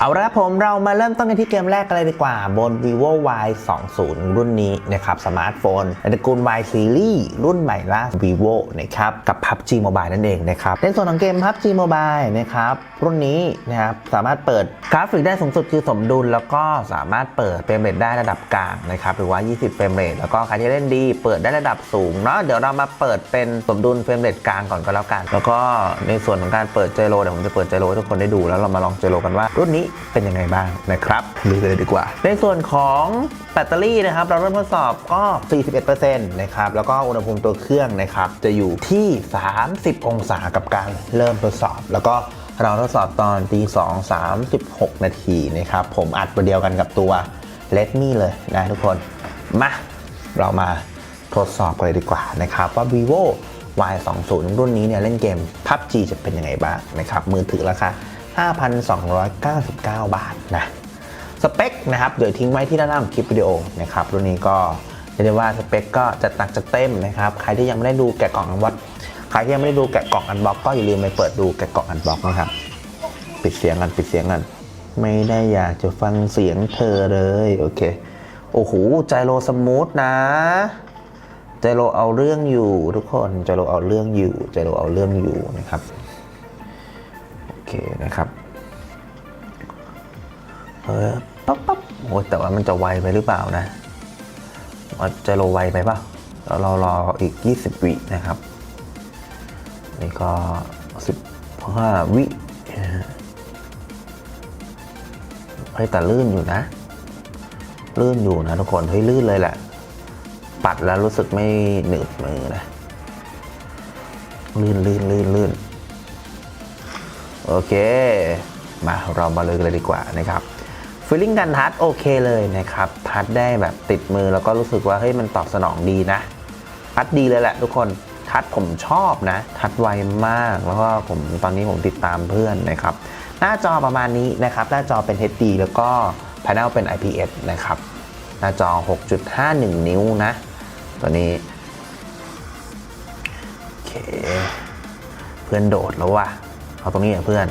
เอาละครับผมเรามาเริ่มต้นกันที่เกมแรกกันเลยดีกว่า บน vivo y 2 0รุ่นนี้นะครับสมาร์ทโฟนในตระกูล y series รุ่นใหม่ล่าสุด vivo นะครับกับ PUBG Mobile นั่นเองนะครับในส่วนของเกม PUBG Mobile นะครับรุ่นนี้นะครับสามารถเปิดกราฟิกได้สูงสุดคือสมดุล แล้วก็สามารถเปิดเฟรมเรทได้ระดับกลางนะครับหรือว่า 20 เฟรมเรทแล้วก็ใครที่เล่นดีเปิดได้ระดับสูงเนาะเดี๋ยวเรามาเปิดเป็นสมดุลเฟรมเรทกลางก่อนก็แล้วกัน แล้วก็ในส่วนของการเปิดเจโรเดี๋ยวผมจะเปิดเจโรให้ทุกคนได้ดูแล้วเรามาลองเจโรกันว่ารุ่นนี้เป็นยังไงบ้างนะครับดูเลยดีกว่า ในส่วนของแบตเตอรี่นะครับ เราเริ่มทดสอบก็ 41%นะครับ แล้วก็อุณหภูมิตัวเครื่องนะครับ จะอยู่ที่ 30 องศากับการเริ่มทดสอบ แล้วก็เราทดสอบตอนตี2 36นาทีนะครับ ผมอัดตัวเดียวกันกับตัว Redmi เลยนะทุกคน มา เรามาทดสอบกันเลยดีกว่านะครับ ว่า vivo y 2 0รุ่นนี้เนี่ยเล่นเกม PUBG จะเป็นยังไงบ้างนะครับ มือถือราคา 5,299 บาทนะสเปคนะครับเดี๋ยวทิ้งไว้ที่ด้านล่างคลิปวิดีโอนะครับรุ่นนี้ก็เรียกได้ว่าสเปคก็จะหนักจะเต็มนะครับใครที่ยังไม่ได้ดูแกะกล่องอันวัดใครที่ยังไม่ได้ดูแกะกล่องอันบ็อกก็อย่าลืมไปเปิดดูแกะกล่องอันบ็อกนะครับปิดเสียงกันปิดเสียงกันไม่ได้อยากจะฟังเสียงเธอเลยโอเคโอ้โหใจโลสมูทนะใจโลเอาเรื่องอยู่ทุกคนใจโลเอาเรื่องอยู่ใจโลเอาเรื่องอยู่นะครับ เคนะครับเออปั๊บปั๊บโอ้แต่ว่ามันจะไวไปหรือเปล่านะมันจะโลไวไปป่ะเรารารออีก 20 วินะครับ นี่ก็ 15 วิเฮ้ยแต่ลื่นอยู่นะ ลื่นอยู่นะทุกคนเฮ้ยลื่นเลยแหละ ปัดแล้วรู้สึกไม่หนืดมือนะ ลื่นลื่นลื่นลื่น โอเค มาเรามาเลยกันเลยดีกว่านะครับฟีลลิ่งการทัดโอเคเลยนะครับ ทัดได้แบบติดมือแล้วก็รู้สึกว่าเฮ้ยมันตอบสนองดีนะ ทัดดีเลยแหละทุกคนทัดผมชอบนะ ทัดไวมากแล้วก็ผมตอนนี้ผมติดตามเพื่อนนะครับ หน้าจอประมาณนี้นะครับ หน้าจอเป็น HD แล้วก็ Panel เป็น IPS นะครับ หน้าจอ 6.51 นิ้วนะ ตัวนี้โอเค เพื่อนโดดแล้วว่ะ เอาตรงนี้อะเพื่อน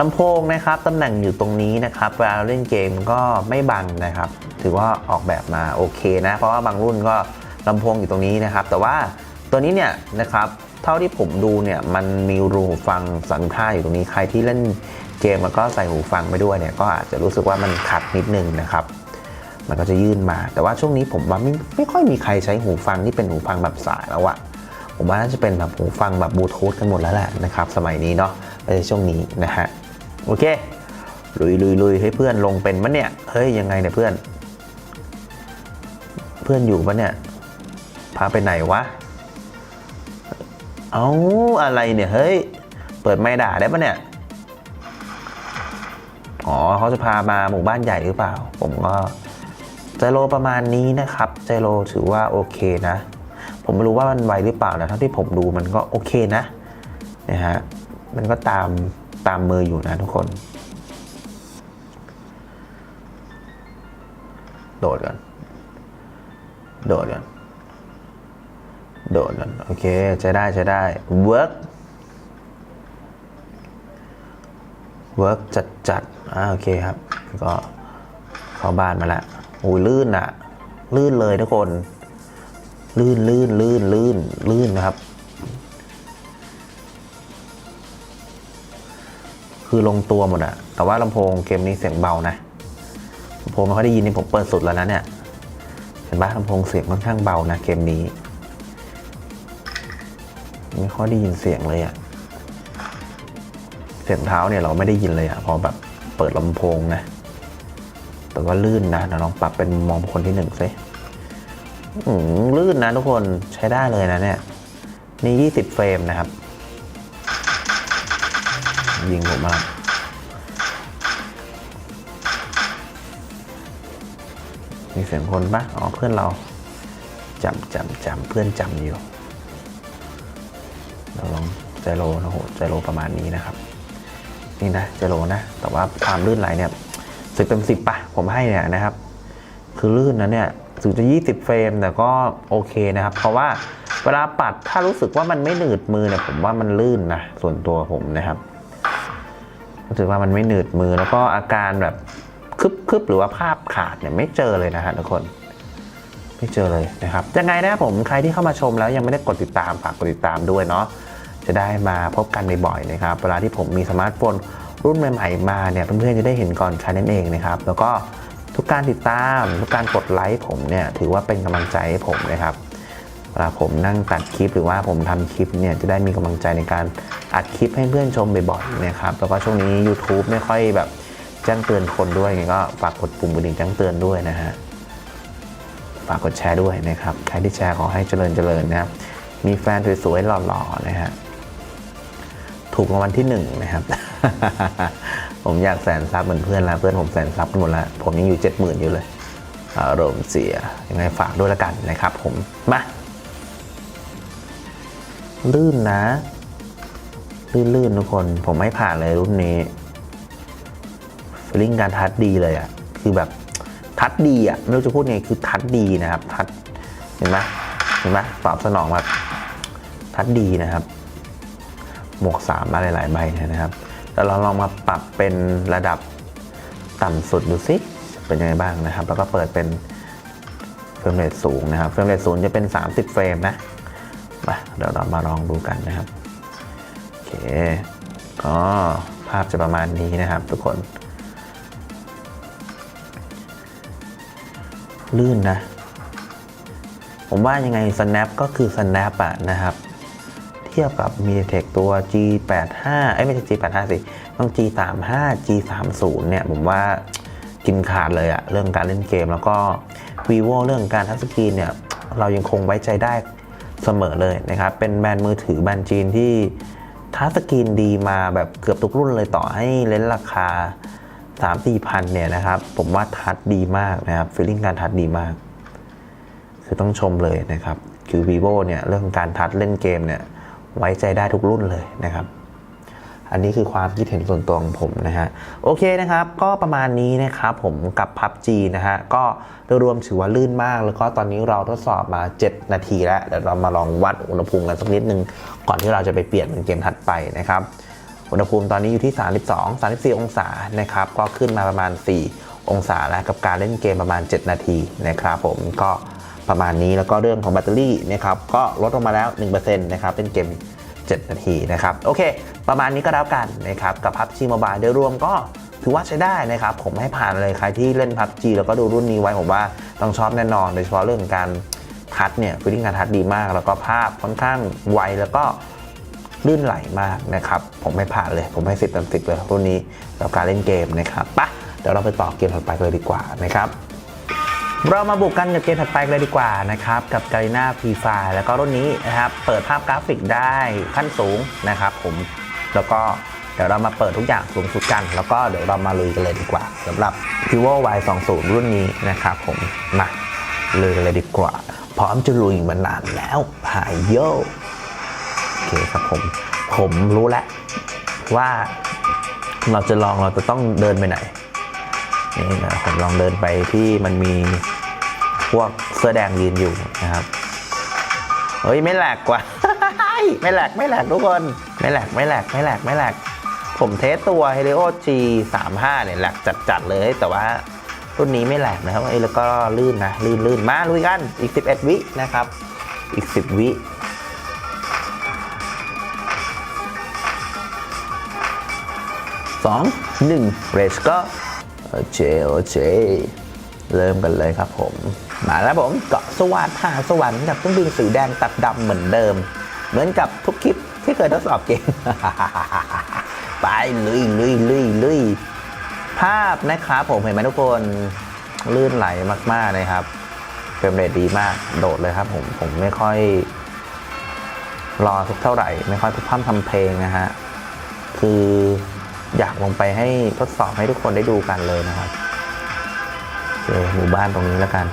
ลำโพงนะครับตำแหน่งอยู่ตรงนี้นะครับเวลาเราเล่นเกมก็ไม่บังนะครับ ถือว่าออกแบบมาโอเคนะ เพราะว่าบางรุ่นก็ลำโพงอยู่ตรงนี้นะครับ แต่ว่าตัวนี้เนี่ยนะครับเท่าที่ผมดูเนี่ยมันมีรูหูฟังสันท่าอยู่ตรงนี้ใครที่เล่นเกมแล้วก็ใส่หูฟังไปด้วยเนี่ยก็อาจจะรู้สึกว่ามันขัดนิดนึงนะครับ มันก็จะยื่นมา แต่ว่าช่วงนี้ผมว่าไม่ไม่ค่อยมีใครใช้หูฟังที่เป็นหูฟังแบบสายแล้วอะ ผมว่าน่าจะเป็นแบบหูฟังแบบบลูทูธกันหมดแล้วแหละนะครับสมัยนี้เนาะใช่ช่วงนี้นะฮะโอเคลุยลุยลุยให้เพื่อนลงเป็นมะเนี่ยเฮ้ยยังไงเนี่ยเพื่อน เพื่อนอยู่ปะเนี่ยพาไปไหนวะเอาอะไรเนี่ยเฮ้ยเปิดไม่ด่าได้ปะเนี่ยอ๋อเขาจะพามาหมู่บ้านใหญ่หรือเปล่า ผมก็ใจโลประมาณนี้นะครับใจโลถือว่าโอเคนะ ผมไม่รู้ว่ามันไวหรือเปล่านะเท่าที่ผมดูมันก็โอเคนะนะฮะมันก็ตามตามมืออยู่นะทุกคน โดดกันโดดกันโดดกันโอเคใช้ได้ใช้ได้ work work จัดจัดอ่าโอเคครับ ก็เข้าบ้านมาล้วโอ้ยลื่นอะลื่นเลยทุกคน ลื่นลื่นลื่นลื่นลื่นนะครับ คือลงตัวหมดอะแต่ว่าลำโพงเกมนี้เสียงเบานะลำโพงไม่ค่อยได้ยินนี่ผมเปิดสุดแล้วนะเนี่ยเห็นปะลำโพงเสียงค่อนข้างเบานะเกมนี้ ไม่ค่อยได้ยินเสียงเลยอะเสียงเท้าเนี่ยเราไม่ได้ยินเลยอะพอแบบเปิดลำโพงนะแต่ว่าลื่นนะเดี๋ยวลองปรับเป็นมองคคลที่หนึ่งซิ อืมลื่นนะทุกคนใช้ได้เลยนะเนี่ย นี่ 20 เฟรมนะครับ ยิงผมมามีเสียงคนปะอ๋อ เพื่อนเราจำจำจำเพื่อนจำอยู่เราลองใจโลนะโหใจโลประมาณนี้นะครับ นี่นะใจโลนะ แต่ว่าความลื่นไหลเนี่ยสิบเต็มสิบปะผมให้เนี่ยนะครับ คือลื่นนะเนี่ย ถึงจะ20 เฟรมแต่ก็โอเคนะครับ เพราะว่าเวลาปัดถ้ารู้สึกว่ามันไม่หนืดมือเนี่ยผมว่ามันลื่นนะส่วนตัวผมนะครับรู้สึกว่ามันไม่หนืดมือแล้วก็อาการแบบคึบๆหรือว่าภาพขาดเนี่ยไม่เจอเลยนะฮะทุกคนไม่เจอเลยนะครับยังไงนะผมใครที่เข้ามาชมแล้วยังไม่ได้กดติดตามฝากกดติดตามด้วยเนาะจะได้มาพบกันบ่อยๆนะครับเวลาที่ผมมีสมาร์ทโฟนรุ่นใหม่ ๆ มาเนี่ยเพื่อนๆจะได้เห็นก่อนใครนั่นเองนะครับแล้วก็ ทุกการติดตาม ทุกการกดไลค์ผมเนี่ยถือว่าเป็นกำลังใจให้ผมนะครับเวลาผมนั่งตัดคลิปหรือว่าผมทำคลิปเนี่ยจะได้มีกำลังใจในการอัดคลิปให้เพื่อนชมบ่อยๆนะครับแล้วก็ช่วงนี้ YouTube ไม่ค่อยแบบแจ้งเตือนคนด้วยไงก็ฝากกดปุ่มกระดิ่งแจ้งเตือนด้วยนะฮะฝากกดแชร์ด้วยนะครับใครที่แชร์ขอให้เจริญเจริญนะครับมีแฟนสวยๆหล่อๆนะฮะถูกรางวัลที่หนึ่งนะครับ ผมอยากแสนซับเหมือนเพื่อนแล้วเพื่อนผมแสนซับหมดแล้วผมยังอยู่เจ็ดหมื่นอยู่เลยอารมณ์เสียยังไงฝากด้วยละกันนะครับผมมาลื่นนะลื่นๆทุกคนผมไม่ผ่านเลยรุ่นนี้ฟีลิ่งการทัดดีเลยอะ่ะคือแบบทัดดีอะ่ะไม่รู้จะพูดไงคือทัดดีนะครับ ทัดเห็นไหมเห็นไหมตอบสนองแบบทัดดีนะครับ หมวกสามมาหลายๆใบนะครับ แล้วเราลองมาปรับเป็นระดับต่ำสุดดูสิเป็นยังไงบ้างนะครับ แล้วก็เปิดเป็นเฟรมเรทสูงนะครับ เฟรมเรทสูงจะเป็น 30 เฟรมนะมาเดี๋ยวเรามาลองดูกันนะครับโอเคก็ภาพจะประมาณนี้นะครับ ทุกคน ลื่นนะ ผมว่ายังไง snap ก็คือ snap อะนะครับ ทียบกับ MediaTek ตัว G85 เอ้ยไม่ใช่ G85 สิ ต้อง G35 G30 เนี่ย ผมว่ากินขาดเลยอะเรื่องการเล่นเกมแล้วก็ vivo เรื่องการทัชสกรีนเนี่ย เรายังคงไว้ใจได้เสมอเลยนะครับ เป็นแบรนด์มือถือแบรนด์จีนที่ทัชสกรีนดีมาแบบเกือบทุกรุ่นเลยต่อให้เลนราคา 3 4พันเนี่ยนะครับ ผมว่าทัชดีมากนะครับฟีลลิ่งการทัชดีมาก คือต้องชมเลยนะครับ คือ vivo เนี่ย เรื่องการทัชเล่นเกมเนี่ย ไว้ใจได้ทุกรุ่นเลยนะครับ อันนี้คือความคิดเห็นส่วนตัวของผมนะฮะ โอเคนะครับ ก็ประมาณนี้นะครับผมกับ PUBG นะฮะ ก็โดยรวมถือว่าลื่นมาก แล้วก็ตอนนี้เราทดสอบมา 7 นาทีแล้ว เดี๋ยวเรามาลองวัดอุณหภูมิกันสักนิดนึง ก่อนที่เราจะไปเปลี่ยนเป็นเกมถัดไปนะครับ อุณหภูมิตอนนี้อยู่ที่ 32 34 องศานะครับ ก็ขึ้นมาประมาณ 4 องศาแล้วกับการเล่นเกมประมาณ 7 นาทีนะครับผม ก็ ประมาณนี้แล้วก็เรื่องของแบตเตอรี่นะครับก็ลดลงมาแล้ว 1%นะครับเป็นเกม 7 นาทีนะครับโอเค ประมาณนี้ก็แล้วกันนะครับกับ PUBG Mobile โดยรวมก็ถือว่าใช้ได้นะครับ ผมให้ผ่านเลยใครที่เล่น PUBG แล้วก็ดูรุ่นนี้ไว้ผมว่าต้องชอบแน่นอน โดยเฉพาะเรื่องการทัดเนี่ยฟีลลิ่งการทัดดีมาก แล้วก็ภาพค่อนข้างไวแล้วก็ลื่นไหลมากนะครับ ผมไม่ผ่านเลย ผมให้สิบเต็มสิบเลยรุ่นนี้แล้วการเล่นเกมนะครับปะเดี๋ยวเราไปต่อเกมถัดไปเลยดีกว่านะครับ เรามาบุกกันกับเกมถัดไปเลยดีกว่านะครับ กับ g a r i n a p r e f i แล้วก็รุ่นนี้นะครับ เปิดภาพกราฟิกได้ขั้นสูงนะครับผมแล้วก็เดี๋ยวเรามาเปิดทุกอย่างสูงสุดกัน แล้วก็เดี๋ยวเรามาลุยกันเลยดีกว่าสำหรับ vivo y 2 0 รุ่นนี้นะครับผมมาเลยกันเลยดีกว่า พร้อมจะลุยมานานแล้วพายโยโอเคครับผม ผมรู้แล้วว่าเราจะลองเราจะต้องเดินไปไหน นี่นะผมลองเดินไปที่มันมีพวกเสื้อแดงยืนอยู่นะครับเฮ้ยไม่แหลกกว่า ไม่แหลกไม่แหลกทุกคน ไม่แหลกไม่แหลกไม่แหลกไม่แหลกผมเทสตัว Helio G 3 5เนี่ยแหลกจัดๆเลยแต่ว่ารุ่นนี้ไม่แหลกนะครับเอ้แล้วก็ลื่นนะลื่นลื่นมาลุยกันอีก 11 วินะครับ อีก 10 วิสองหนึ่งเรสก็ โอเคโอเคเริ่มกันเลยครับผม มาแล้วผมเกาะสวัสดิ์หาสวรรค์กับเครื่องบินสีแดงตัดดำเหมือนเดิม เหมือนกับทุกคลิปที่เคยทดสอบเกม ไปลุยลุยลุยลุยภาพนะครับผมเห็นไหมทุกคนลื่นไหลมาก ๆ เลยครับเฟรมเรทดีมากโดดเลยครับผมผมไม่ค่อย รอสักเท่าไหร่ ไม่ค่อยพร่ำทำเพลงนะฮะ คือ อยากลงไปให้ทดสอบให้ทุกคนได้ดูกันเลยนะครับเจอหมู่บ้านตรงนี้แล้วกัน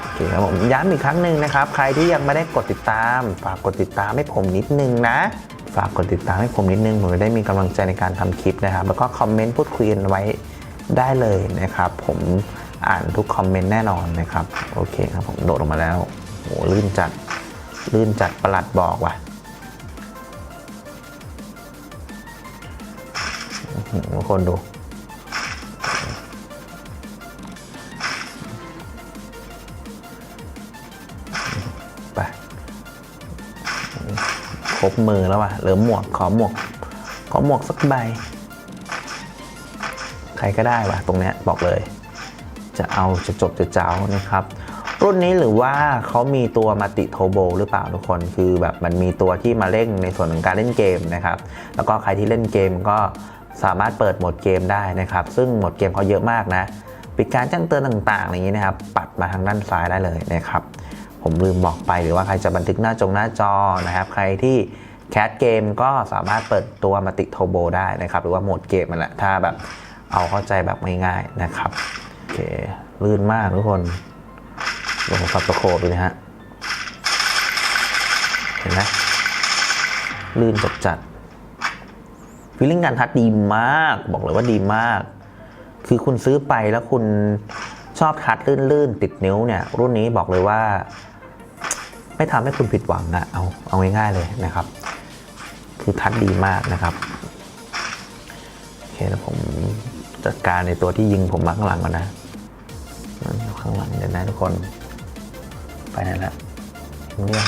โอเคครับผมย้ำอีกครั้งหนึ่งนะครับ ใครที่ยังไม่ได้กดติดตาม ฝากกดติดตามให้ผมนิดนึงนะ ฝากกดติดตามให้ผมนิดนึงผมจะได้มีกำลังใจในการทำคลิปนะครับ แล้วก็คอมเมนต์พูดคุยกันไว้ได้เลยนะครับ ผมอ่านทุกคอมเมนต์แน่นอนนะครับ โอเคครับผมโดดลงมาแล้วโหลื่นจัดลื่นจัดประหลัดบอกว่ะ ทุกคนดู ไป ครบมือแล้วว่ะ เหลือหมวก ขอหมวก ขอหมวกสักใบ ใครก็ได้ว่ะ ตรงเนี้ยบอกเลย จะเอาจะจบจะเจ้านะครับรุ่นนี้หรือว่าเขามีตัวมาติโทโบหรือเปล่าทุกคนคือแบบมันมีตัวที่มาเร่งในส่วนของการเล่นเกมนะครับ แล้วก็ใครที่เล่นเกมก็ สามารถเปิดโหมดเกมได้นะครับ ซึ่งโหมดเกมเขาเยอะมากนะ ปิดการแจ้งเตือนต่างๆอย่างนี้นะครับ ปัดมาทางด้านซ้ายได้เลยนะครับ ผมลืมบอกไปหรือว่าใครจะบันทึกหน้าจงหน้าจอนะครับ ใครที่แคสเกมก็สามารถเปิดตัวมาติโทโบได้นะครับ หรือว่าโหมดเกมมันแหละ ถ้าแบบเอาเข้าใจแบบง่ายๆนะครับ โอเค ลื่นมากทุกคนลองสับตะโคบดูนะฮะ เห็นไหมลื่นจัดจัด ฟีลลิ่งการทัดดีมาก บอกเลยว่าดีมาก คือคุณซื้อไปแล้วคุณชอบทัดลื่นๆ ติดนิ้วเนี่ย รุ่นนี้บอกเลยว่า ไม่ทำให้คุณผิดหวังอะเอาเอาง่ายๆเลยนะครับ คือทัดดีมากนะครับโอเคแล้วผมจัดการในตัวที่ยิงผมมาข้างหลังก่อนนะข้างหลังเดี๋ยวนะทุกคน ไปนั่นแหละยิงเรียก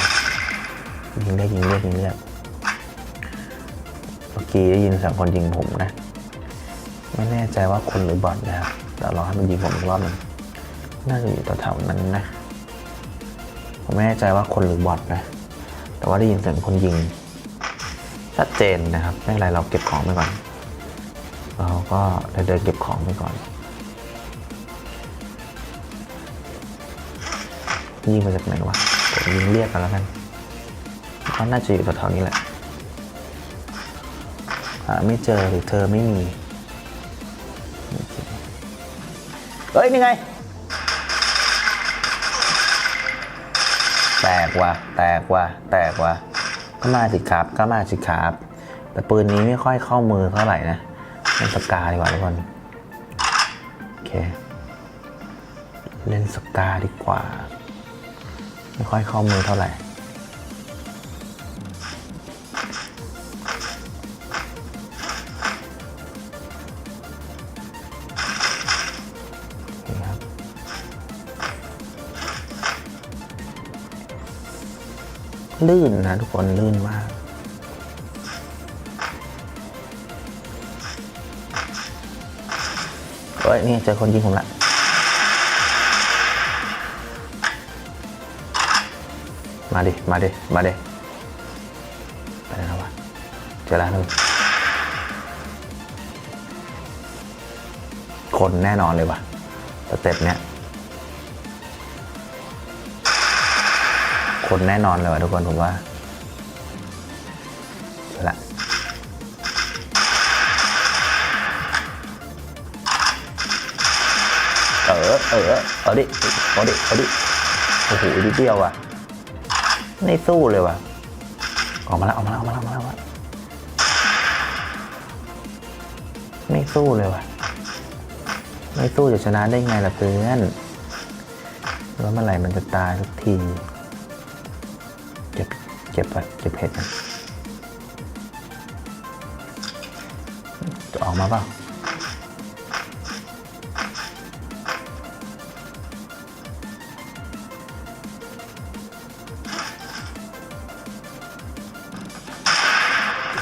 ยิงเรียกยิงเรียกยิงเรียก กี้ได้ยินเสียงคนยิงผมนะ ไม่แน่ใจว่าคนหรือบอทนะครับแต่รอให้มันยิงผมอีกรอบนึงน่าจะอยู่แถวๆนั้นนะ ผมไม่แน่ใจว่าคนหรือบอทนะ แต่ว่าได้ยินเสียงคนยิง ชัดเจนนะครับ ไม่เป็นไรเราเก็บของไปก่อน เราก็เดินๆเก็บของไปก่อนยิงมาจากไหนวะผมยิงเรียกกันแล้วกันเขาน่าจะอยู่แถวๆนี้แหละาไม่เจอหรือเธอไม่มี เฮ้ย นี่ไง แตกว่ะ แตกว่ะ แตกว่ะ ก็มาสิครับ ก็มาสิครับ แต่ปืนนี้ไม่ค่อยเข้ามือเท่าไหร่นะเล่นสกาดีกว่าทุกคน โอเค เล่นสกาดีกว่า ไม่ค่อยเข้ามือเท่าไหร่ ลื่นนะทุกคนลื่นมากเฮ้ยนี่เจอคนยิงผมละมาดิ มาดิ มาดิไปนแล้ววะเจอแล้วนึงคนแน่นอนเลยวะสเต็ปเนี้ย คนแน่นอนเลยวะทุกคนผมว่าละเออเออเอาดิเอาดิเอาดิโอ้โหนิเดียวว่ะไม่สู้เลยว่ะออกมาแล้วออกมาแล้วออกมาแล้วออกมาแล้วไม่สู้เลยว่ะไม่สู้จะชนะได้ไงล่ะเพื่อนแล้วเมื่อไหร่มันจะตายทุกที เก็บไปเก็บเห็ดกันจะออกมาเปล่า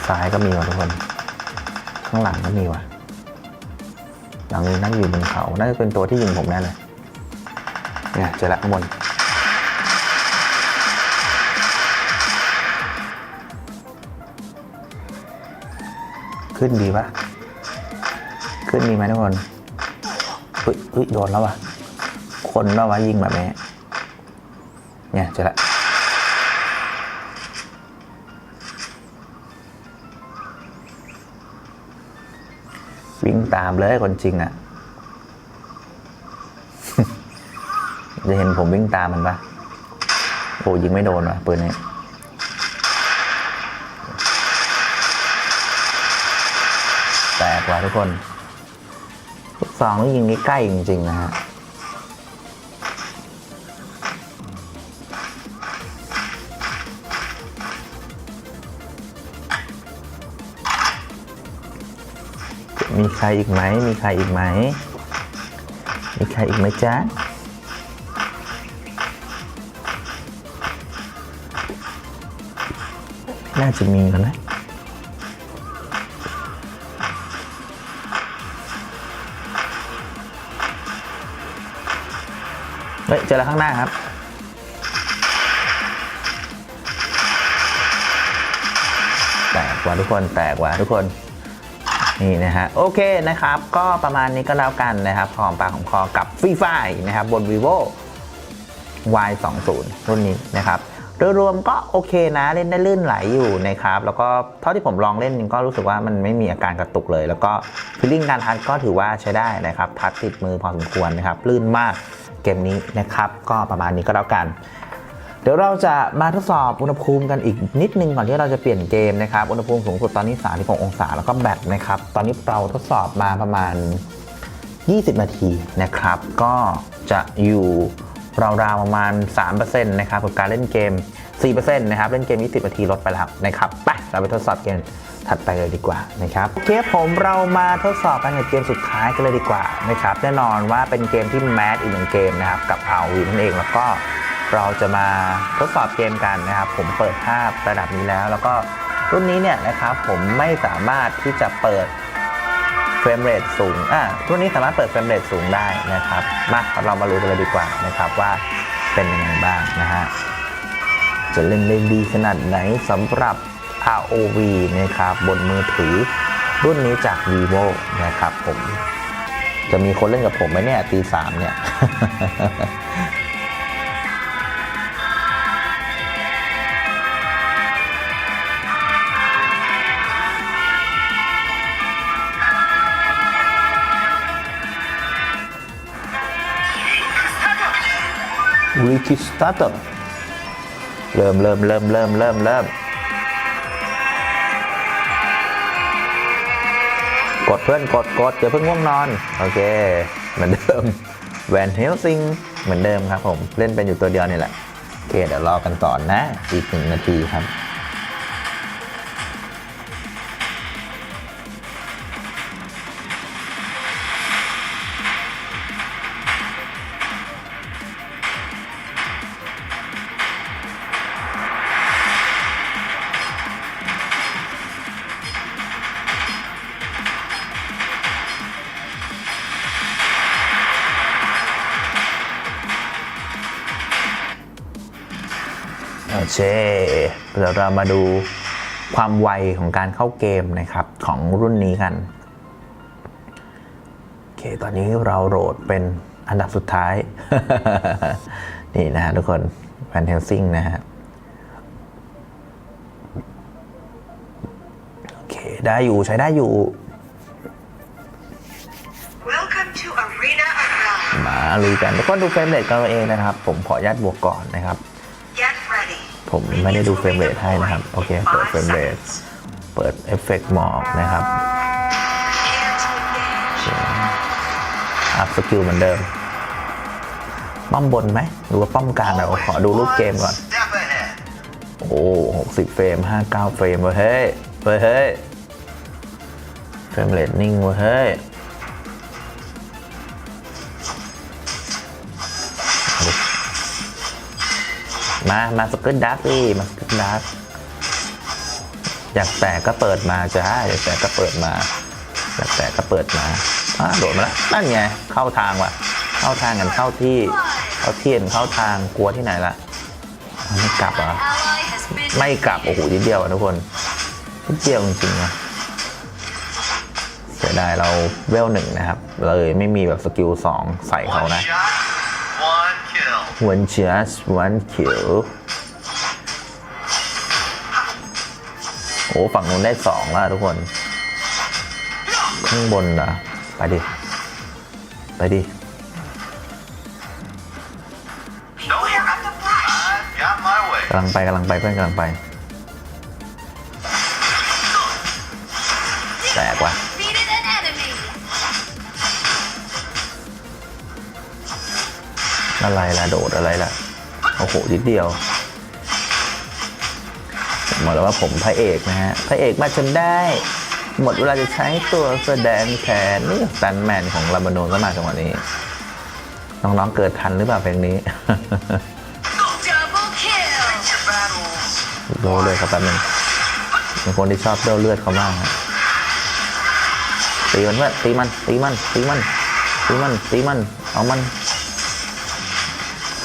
ซ้ายก็มีว่ะทุกคน ข้างหลังก็มีว่ะ หลังนี้นั่งอยู่บนเขา น่าจะเป็นตัวที่ยิงผมแน่เลยเนี่ยเจอแล้วข้างบน ขึ้นดีปะขึ้นดีไหมทุกคนเฮ้ยเฮ้ยโดนแล้ววะคนแล้ววะยิงแบบนี้เนี่ยเจอล้ววิ่งตามเลยคนจริงอะ่ะ จะเห็นผมวิ่งตามมันปะโอ้ยิงไม่โดนว่ะปืนนี้ ว่ะทุกคนลูกซองนี่ยิงใกล้ๆจริง ๆ นะฮะมีใครอีกไหม มีใครอีกไหม มีใครอีกไหมจ๊ะ น่าจะมีกันนะ เฮ้ยเจอแล้วข้างหน้าครับ แตกว่ะทุกคนแตกว่ะทุกคนนี่นะฮะโอเคนะครับ ก็ประมาณนี้ก็แล้วกันนะครับหอมปากของคอกับฟรีไฟนะครับบน vivo y 2 0รุ่นนี้นะครับโดยรวมก็โอเคนะเล่นได้ลื่นไหลอยู่นะครับ แล้วก็เท่าที่ผมลองเล่นก็รู้สึกว่ามันไม่มีอาการกระตุกเลย แล้วก็ฟีลลิ่งการทัชก็ถือว่าใช้ได้นะครับ ทัชติดมือพอสมควรนะครับลื่นมาก เกมนี้นะครับ ก็ประมาณนี้ก็แล้วกัน เดี๋ยวเราจะมาทดสอบอุณหภูมิกันอีกนิดนึงก่อนที่เราจะเปลี่ยนเกมนะครับ อุณหภูมิสูงสุดตอนนี้ 36 องศาแล้วก็แบตนะครับ ตอนนี้เราทดสอบมาประมาณ 20 นาทีนะครับ ก็จะอยู่ราวๆประมาณ 3%นะครับกับการเล่นเกม 4%นะครับ เล่นเกม 20 นาทีลดไปแล้วนะครับ ไป เราไปทดสอบเกม ถัดไปเลยดีกว่านะครับโอเคผมเรามาทดสอบกันกับเกมสุดท้ายกันเลยดีกว่านะครับแน่นอนว่าเป็นเกมที่แมสอีกหนึ่งเกมนะครับกับเอาวีนั่นเองแล้วก็เราจะมาทดสอบเกมกันนะครับ ผมเปิดภาพระดับนี้แล้ว แล้วก็รุ่นนี้เนี่ยนะครับผมไม่สามารถที่จะเปิดเฟรมเรทสูงอะรุ่นนี้สามารถเปิดเฟรมเรทสูงได้นะครับมาเรามารู้กันเลยดีกว่านะครับว่าเป็นยังไงบ้างนะฮะจะเล่นได้ดีขนาดไหนสำหรับ ROV นะครับบนมือถือ รุ่นนี้จาก vivo นะครับผม จะมีคนเล่นกับผมไหมเนี่ยตีสามเนี่ย Ricky Startup เริ่มเริ่มเริ่มเริ่มเริ่มเริ่ม กดเพื่อนกดกดอย่าเพิ่งง่วงนอน โอเค เหมือนเดิมแวนเฮลซิงเหมือนเดิมครับผม เล่นเป็นอยู่ตัวเดียวนี่แหละ โอเค เดี๋ยวรอกันต่อนนะอีกหนึ่งนาทีครับ เคเดี๋ยวเรามาดูความไวของการเข้าเกมนะครับของรุ่นนี้กัน โอเค ตอนนี้เราโหลดเป็นอันดับสุดท้าย นี่นะฮะทุกคนแฟนเทลซิงนะฮะ โอเค ได้อยู่ใช้ได้อยู่ Welcome to Arena of Valor. มาลุยกันทุกคนดูเฟรมเรทกันเอาเองนะครับ ผมขออนุญาตบวกก่อนนะครับ Get ready. ผมไม่ได้ดูเฟรมเรทให้นะครับ โอเค เปิดเฟรมเรทเปิดเอฟเฟกต์หมอกนะครับอัพสกิลเหมือนเดิม ป้อมบนไหมหรือว่าป้อมกลางเดี๋ยวขอดูรูปเกมก่อน โอ้หกสิบเฟรมห้าเก้าเฟรมเว้ยเฮ้ยเว้ยเฮ้ยเฟรมเรทนิ่งเว้ยเฮ้ย มา มาสกิลดักดิมาสกิลดักอยากแตกก็เปิดมาจ้าอยากแตกก็เปิดมาอยากแตกก็เปิดมาอะโดดมาแล้วนั่นไงเข้าทางว่ะ เข้าทางกันเข้าที่เข้าเทียนเข้าทางกลัวที่ไหนล่ะไม่กลับอ Ally has been ไม่กลับโอ้โหนิดเดียวอะทุกคนนิดเดียวจริงๆนะเสียดายเราเวลหนึ่งนะครับ เลยไม่มีแบบสกิลสองใส่เขานะ one just one kill โอ้ฝั่งนู้นได้สองแล้วทุกคน ข้างบนนะไปดิ ไปดิ No Beware of the flash. I got my way. กำลังไปกำลังไปเพื่อนกำลังไป อะไรล่ะ โดดอะไรล่ะ โอ้โหนิดเดียวผมบอกแล้วว่าผมพระเอกนะฮะ พระเอกมาจนได้ หมดเวลาจะใช้ตัวแสดงแทนนี่แซนแมนของลาบานูนก็มาจังหวะนี้ น้องๆเกิดทันหรือเปล่าเพลงนี้โดเลยครับแป๊บนึงเป็นคนที่ชอบเลือดเลือดเขามากฮะตีมันเพื่อนตีมันตีมันตีมันตีมันตีมันเอามัน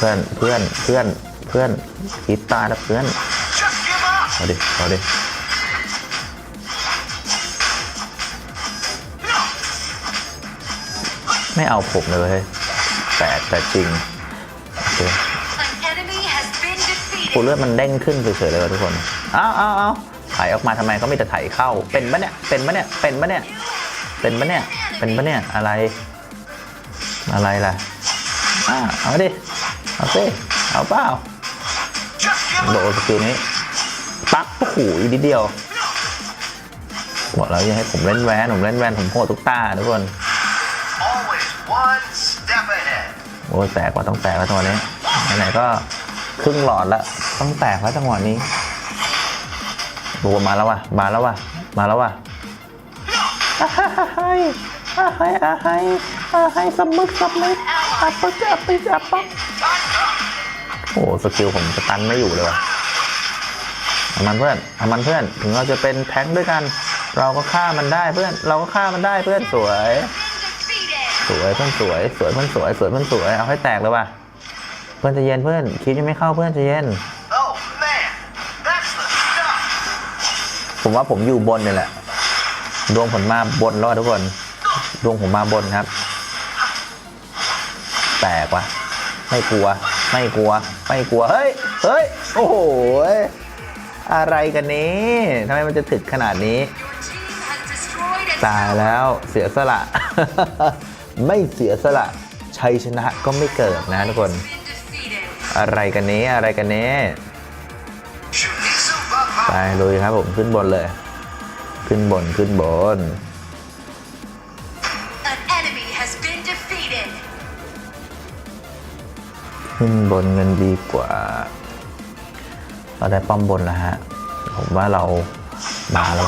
พื่อนเพื่อนเพื่อนเพื่อนกีตาร์นะเพื่อน Just give up. เอาดิเอาดิไม่เอาผมเลยเว้ยแต่แต่จริงโอเค An enemy has been โอ้ defeated. เลือดมันเด้งขึ้นเฉยๆเลยว่ะทุกคนอ้าวอ้าวอ้าวไถออกมาทำไมก็มีแต่ไถเข้า เป็นปะเนี่ย เป็นปะเนี่ย เป็นปะเนี่ย เป็นปะเนี่ย เป็นปะเนี่ย อะไร อะไรล่ะ อ่าเอาดิ เอาสิเอาเปล่าโดนสกิลนี้ปั๊บโอ้โหอีกนิดเดียวบอกแล้วอย่าให้ผมเล่นแวนผมเล่นแวนผมโหดทุกตาทุกคนโอ้ยแตกว่าต้องแตกแล้วจังหวะนี้ไหนๆก็ครึ่งหลอดละต้องแตกแล้วจังหวะนี้บัวมาแล้วว่ะมาแล้วว่ะมาแล้วว่ะอาให้อาให้อาให้อาให้สมึกสมึกอัปปะอัปปะอัปปะ โอ้สกิลผมสตันไม่อยู่เลยว่ะเอามันเพื่อนเอามันเพื่อน ถึงเราจะเป็นแท้งค์ด้วยกัน เราก็ฆ่ามันได้เพื่อน เราก็ฆ่ามันได้เพื่อนสวย สวยเพื่อนสวย สวยเพื่อนสวย สวยเพื่อนสวย เอาให้แตกเลยว่ะ เพื่อนจะเย็นเพื่อน คิดยังไม่เข้าเพื่อนจะเย็น ผมว่าผมอยู่บนนี่แหละ ดวงผมมาบนแล้อะทุกคน ดวงผมมาบนครับ แตกว่ะ ไม่กลัว ไม่กลัว ไม่กลัว เฮ้ย เฮ้ย โอ้โห อะไรกันนี้ทำไมมันจะถึกขนาดนี้ ตายแล้วเสียสละ ไม่เสียสละ ชัยชนะก็ไม่เกิดนะทุกคน อะไรกันนี้ อะไรกันนี้ Shunizu Baba. ไปลุยครับผมขึ้นบนเลย ขึ้นบนขึ้นบน ขึ้นบนเงินดีกว่า เราได้ป้อมบนแล้วฮะ ผมว่าเรามาแล้ว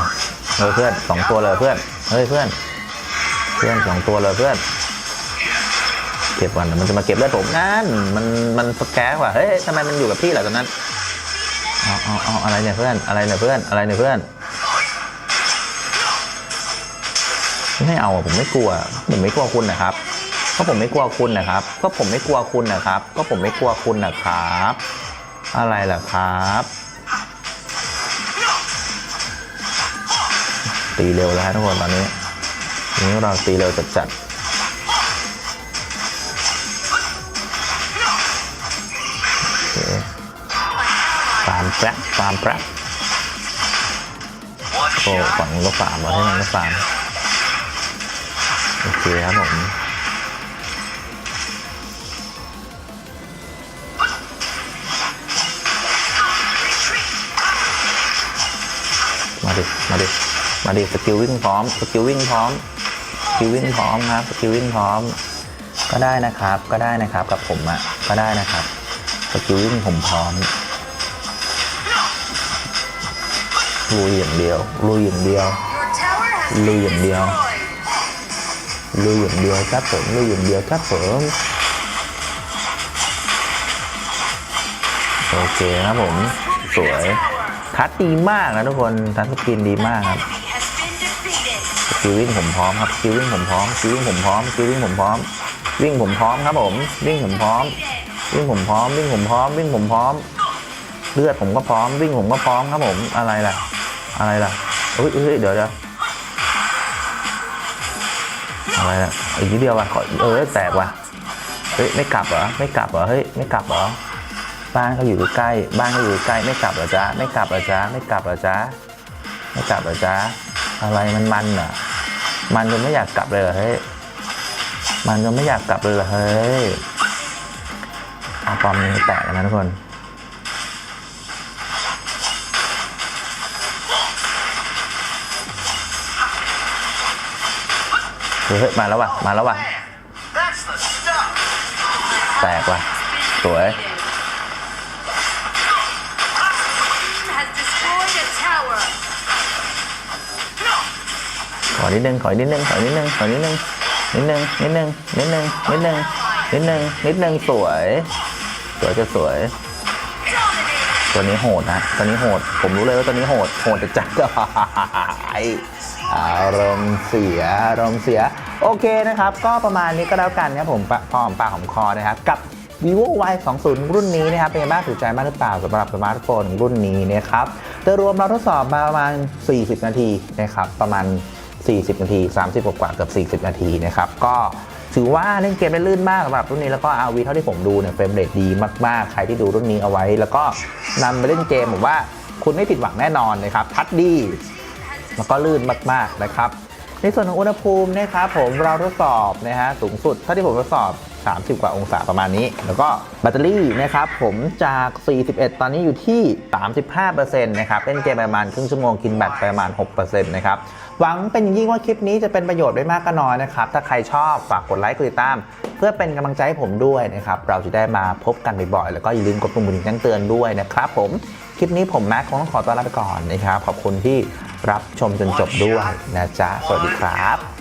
เฮ้ยเพื่อนสองตัวเลยเพื่อน เฮ้ยเพื่อน เพื่อนสองตัวเลยเพื่อน เก็บก่อนมันจะมาเก็บเลือดผมนั่นมันมันสแกนว่ะ เฮ้ยทำไมมันอยู่กับพี่เหรอตอนนั้นเอาเอาเอาอะไรเนี่ยเพื่อน อะไรเนี่ยเพื่อน อะไรเนี่ยเพื่อน ไม่เอาอะผมไม่กลัว ผมไม่กลัวคุณนะครับ ก็ผมไม่กลัวคุณนะครับ ก็ผมไม่กลัวคุณนะครับ ก็ผมไม่กลัวคุณนะครับ อะไรล่ะครับ ตีเร็วแล้วทุกคนตอนนี้นี้เราตีเร็วจัดจัดๆโอเคฟาร์มแป๊บฟาร์มแป๊บโอ้ฝั่งก็ฟาร์มาให้มันก็ฟาร์มโอเคครับผม ดิมาดิ มาดิสกิลวิ่งพร้อม สกิลวิ่งพร้อม สกิลวิ่งพร้อมครับ สกิลวิ่งพร้อม ก็ได้นะครับ ก็ได้นะครับกับผมอะก็ได้นะครับ สกิลวิ่งผมพร้อมลุยอย่างเดียวลุยอย่างเดียว Your tower has Lưu been dùm đi không? destroyed. ลุยอย่างเดียวครับผมลุยอย่างเดียวครับผมโอเคครับผม สวย ทัดดีมากนะทุกคนทัดสกินดีมากครับ Enemy has been defeated. สกิลวิ่งผมพร้อมครับสกิลวิ่งผมพร้อมสกิลวิ่งผมพร้อมสกิลวิ่งผมพร้อม วิ่งผมพร้อมครับผม วิ่งผมพร้อม วิ่งผมพร้อม วิ่งผมพร้อม วิ่งผมพร้อม เลือดผมก็พร้อม วิ่งผมก็พร้อมครับผม อะไรล่ะ อะไรล่ะเฮ้ยเฮ้ยเดี๋ยวเดี๋ยวอะไรล่ะอีกนิดเดียวว่ะขอเออแตกว่ะ เฮ้ยไม่กลับเหรอ ไม่กลับเหรอ เฮ้ยไม่กลับเหรอ บ้านเขาอยู่ใกล้ บ้านเขาอยู่ใกล้ไม่กลับหรอจ๊ะไม่กลับหรอจ๊ะไม่กลับหรอจ๊ะไม่กลับหรอจ๊ะอะไรมันมันเหรอมันจนไม่อยากกลับเลยเหรอเฮ้ยมันจนไม่อยากกลับเลยเหรอเฮ้ยอาปอมนี่แตกแล้วนะทุกคนเฮ้ยมาแล้วว่ะ มาแล้วว่ะ แตกว่ะ สวย อนิดนึงขอนิดนึงขอนิดนึงขอนิดนึงนิดนึงนิดนึงนิดนึงนิดนึงนิดนึงนิดนึงสวย สวยจะสวย ตัวนี้โหดนะตัวนี้โหด ผมรู้เลยว่าตัวนี้โหดโหดจะจัดอารมณ์เสียอารมณ์เสีย โอเคนะครับ ก็ประมาณนี้ก็แล้วกันครับผมพอหอมปากหอมคอนะครับกับ vivo y 2 0รุ่นนี้นะครับเป็นไงบ้างถูกใจมากหรือเปล่าสำหรับสมาร์ทโฟนรุ่นนี้นะครับโดยรวมเราทดสอบมาประมาณ 40 นาทีนะครับประมาณ 40 นาที 30 กว่าๆเกือบ40 นาทีนะครับก็ถือว่าเล่นเกมได้ลื่นมากสำหรับรุ่นนี้แล้วก็ RV เท่าที่ผมดูเนี่ยเฟรมเรทดีมากๆ ใครที่ดูรุ่นนี้เอาไว้ แล้วก็นำไปเล่นเกมผมว่าคุณไม่ผิดหวังแน่นอนนะครับทัดดีแล้วก็ลื่นมากๆนะครับในส่วนของอุณหภูมินะครับผมเราทดสอบนะฮะสูงสุดเท่าที่ผมทดสอบ 30 กว่าองศาประมาณนี้ แล้วก็แบตเตอรี่นะครับผมจาก 41 ตอนนี้อยู่ที่ 35%นะครับเล่นเกมประมาณครึ่งชั่วโมงกินแบตประมาณ 6%นะครับ หวังเป็นยิ่งว่าคลิปนี้จะเป็นประโยชน์ได้มากก็น้อยนะครับ ถ้าใครชอบฝากกดไลค์กดติดตาม เพื่อเป็นกำลังใจให้ผมด้วยนะครับ เราจะได้มาพบกันบ่อยๆ แล้วก็อย่าลืมกดปุ่มกระดิ่งแจ้งเตือนด้วยนะครับผม คลิปนี้ผมแม็กคงต้องขอตัวลาไปก่อนนะครับ ขอบคุณที่รับชมจนจบด้วยนะจ๊ะ สวัสดีครับ